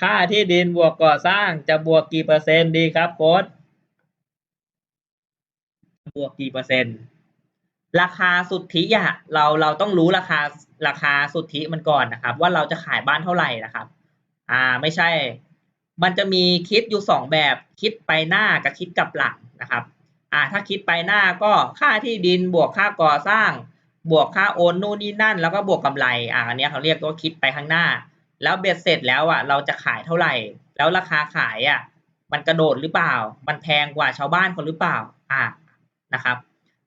ค่าที่ดินบวกก่อสร้างจะบวกกี่เปอร์เซ็นต์ดีครับโค้ดบวกกี่เปอร์เซ็นต์ ราคาสุทธิอะเราเราต้องรู้ราคาราคาสุทธิมันก่อนนะครับ ว่าเราจะขายบ้านเท่าไหร่นะครับ อ่าไม่ใช่ มันจะมีคิดอยู่สองแบบคิดไปหน้ากับคิดกลับหลังนะครับ อ่าถ้าคิดไปหน้าก็ค่าที่ดินบวกค่าก่อสร้าง บวกค่าโอนนู่นนี่นั่น แล้วก็บวกกำไรอ่าอันนี้เขาเรียกว่าคิดไปข้างหน้า แล้วเบ็ดเสร็จแล้วอะ เราจะขายเท่าไหร่ แล้วราคาขายอะ มันกระโดดหรือเปล่า มันแพงกว่าชาวบ้านคนหรือเปล่า อ่านะครับ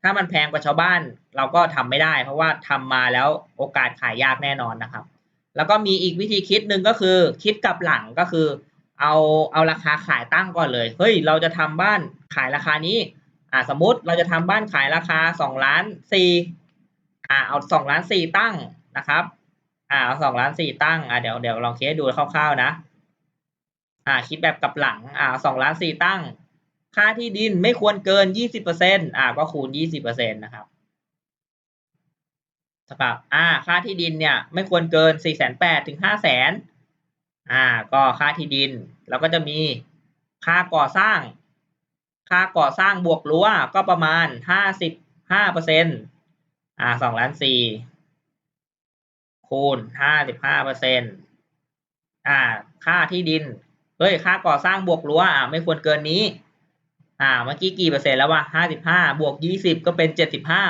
ถ้ามันแพงกว่าชาวบ้านเราก็ทำไม่ได้ เพราะว่าทำมาแล้วโอกาสขายยากแน่นอนนะครับ แล้วก็มีอีกวิธีคิดหนึ่งก็คือ คิดกลับหลังก็คือ เอาเอาราคาขายตั้งก่อนเลย เฮ้ย เราจะทำบ้านขายราคานี้ อ่าสมมติเราจะทำบ้านขายราคาสองล้านสี่อ่าเอาสองล้านสี่ตั้งนะครับ อ่าสองล้านสี่ตั้งอ่าเดี๋ยวเดี๋ยวลองคิดให้ดูคร่าวๆนะ อ่า คิดแบบกลับหลัง อ่าสองล้านสี่ตั้ง ค่าที่ดินไม่ควรเกินยี่สิบเปอร์เซ็นอ่า ก็คูณยี่สิบเปอร์เซ็นตนะครับนะครับอ่า ค่าที่ดินเนี่ย ไม่ควรเกินสี่แสนแปดถึงห้าแสนอ่า ก็ค่าที่ดิน แล้วก็จะมีค่าก่อสร้าง ค่าก่อสร้างบวกรั้วก็ประมาณห้าสิบห้าเปอร์เซ็นตอ่าสองล้านสี่ คูณห้าสิบห้าเปอร์เซ็นอ่า ค่าที่ดิน เฮ้ย ค่าก่อสร้างบวกรั้วอ่าไม่ควรเกินนี้ อ่า เมื่อกี้กี่เปอร์เซ็นต์แล้ววะห้าสิบห้าบวกยี่สิบก็เป็นเจ็ดสิบห้า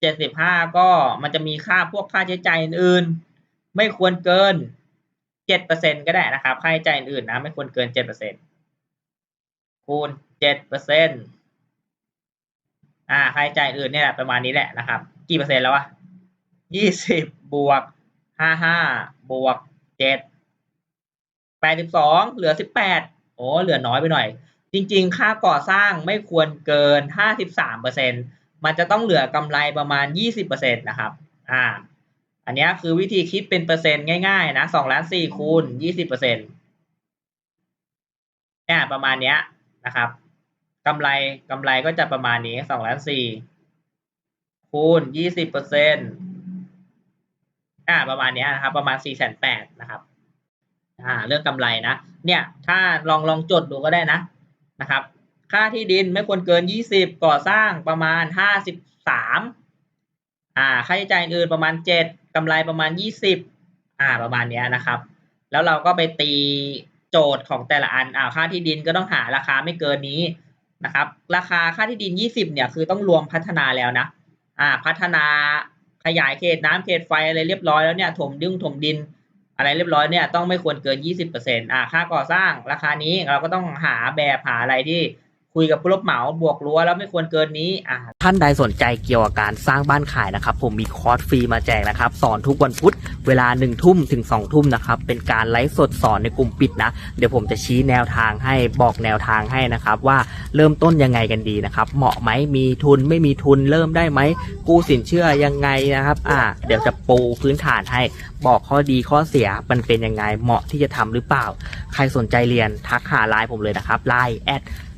เจ็ดสิบห้าก็มันจะมีค่าพวกค่าใช้จ่ายอื่นๆ ไม่ควรเกินเจ็ดเปอร์เซ็นก็ได้นะครับ ค่าใช้จ่ายอื่นๆนะ ไม่ควรเกินเจ็ดเปอร์เซ็นคูณเจ็ดเปอร์เซ็นอ่า ค่าใช้จ่ายอื่นเนี่ยประมาณนี้แหละนะครับ กี่เปอร์เซ็นต์แล้ววะ ยี่สิบบวกห้าห้าบวกเจ็ดแปดสิบสองเหลือสิบแปดโอ้เหลือน้อยไปหน่อย จริง ๆ ค่าก่อสร้างไม่ควรเกินห้าสิบสามเปอร์เซ็นมันจะต้องเหลือกำไรประมาณยี่สิบเปอร์เซ็นตนะครับ อ่า อันนี้คือวิธีคิดเป็นเปอร์เซ็นต์ง่ายๆ นะสองล้านสี่คูณยี่สิบเปอร์เซ็นต์เนี่ยประมาณเนี้ยนะครับกำไรกำไรก็จะประมาณนี้สองล้านสี่คูณยี่สิบเปอร์เซ็นต์ อ่าประมาณนี้นะครับ ประมาณสี่แสนแปดนะครับอ่าเรื่องกำไรนะ เนี่ย ถ้าลองลองจดดูก็ได้นะนะครับ ค่าที่ดินไม่ควรเกินยี่สิบก่อสร้างประมาณห้าสิบสามอ่าค่าใช้จ่ายอื่นประมาณเจ็ดกำไรประมาณยี่สิบอ่าประมาณนี้นะครับ แล้วเราก็ไปตีโจทย์ของแต่ละอันอ่าค่าที่ดินก็ต้องหาราคาไม่เกินนี้นะครับ ราคาค่าที่ดินยี่สิบเนี่ยคือต้องรวมพัฒนาแล้วนะอ่าพัฒนา ขยายเขตน้ำเขตไฟอะไรเรียบร้อยแล้วเนี่ยถมดึงถมดิน อะไรเรียบร้อยเนี่ยต้องไม่ควรเกิน 20%อ่าค่าก่อสร้างราคานี้เราก็ต้องหาแบบหาอะไรที่ คุยกับผู้รับเหมาบวกรั้วแล้วไม่ควรเกินนี้อ่าท่านใดสนใจเกี่ยวกับการสร้างบ้านขายนะครับ ผมมีคอร์สฟรีมาแจกนะครับ สอนทุกวันพุธเวลา1นึ่ทุ่มถึง2องทุ่มนะครับ เป็นการไลฟ์สดสอนในกลุ่มปิดนะ เดี๋ยวผมจะชี้แนวทางให้บอกแนวทางให้นะครับ ว่าเริ่มต้นยังไงกันดีนะครับ เหมาะไหมมีทุนไม่มีทุนเริ่มได้ไหมกู้สินเชื่อยังไงนะครับอ่าเดี๋ยวจะปูพื้นฐานให้บอกข้อดีข้อเสียมันเป็นยังไงเหมาะที่จะทำหรือเปล่า ใครสนใจเรียนทักหาไลน์ผมเลยนะครับไลน์ at t w